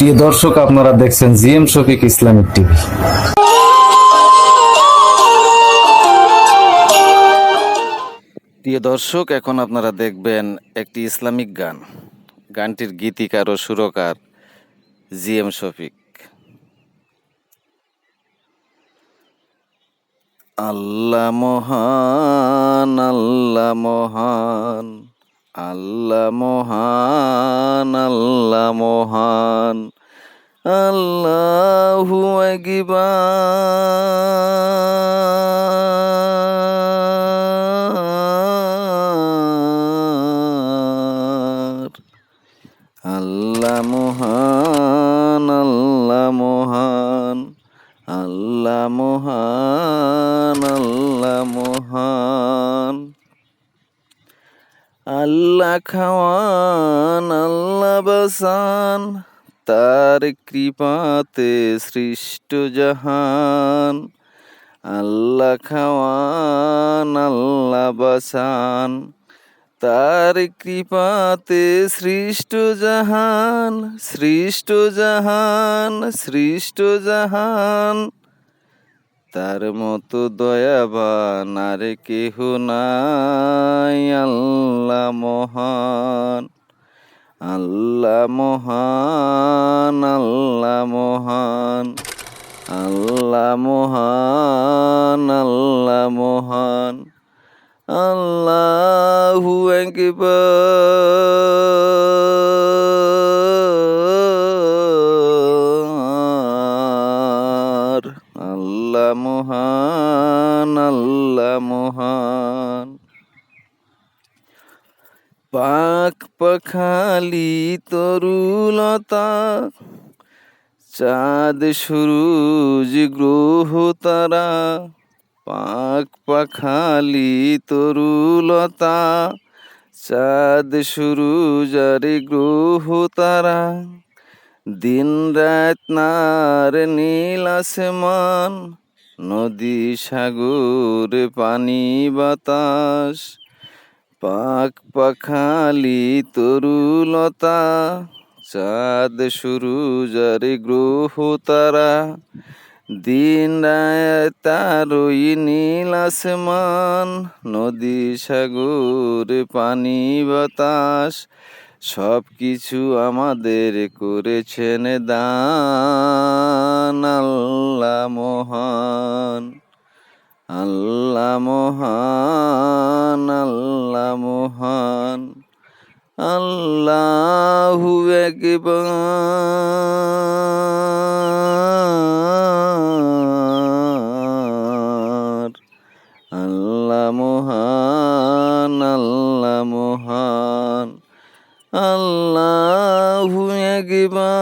প্রিয় দর্শক, আপনারা দেখছেন জিএম শফিক ইসলামিক টিভি। প্রিয় দর্শক, এখন আপনারা দেখবেন একটি ইসলামিক গান। গানটির গীতিকার ও সুরকার জিএম শফিক। আল্লাহ মহান আল্লাহ মহান। আল্লাহ মহান আল্লাহ মহান আল্লাহু আকবার। আল্লাহ খাওয়ান, আল্লাহ বাসান। তার কৃপাতে সৃষ্ট জাহান। আল্লাহ খাওয়ান, আল্লাহ বাসান। তার কৃপাতে সৃষ্ট জাহান সৃষ্ট জাহান সৃষ্ট জাহান। তার মতো দয়াবান আর কেহ নাই। আল্লাহ মহান আল্লাহ মহান আল্লাহ মহান আল্লাহ মহান আল্লাহ মহান, আল্লাহু আকবার মহান। পাক পাখালি তরুলতা, চাঁদ সূরজ গ্রহ তারা। পাক পাখালি তরুলতা, চাঁদ সূরজ আর গ্রহ তারা। দিন রাত নার নীল আসমান নদী, সাগর, পানি, বাতাস, পাক পাখালি, তরুলতা, চাঁদ, সূরজ আর গ্রহ তারা, দিন তারই নীল আসমান, নদী, সাগর, পানি, বাতাস সব কিছু আমাদের করেছেন দান, আল্লাহ মহান। আল্লাহ মহান আল্লাহ মহান। আল্লাহু আল্লাহ মহান আল্লাহ মহান। আল্লাহু একবার।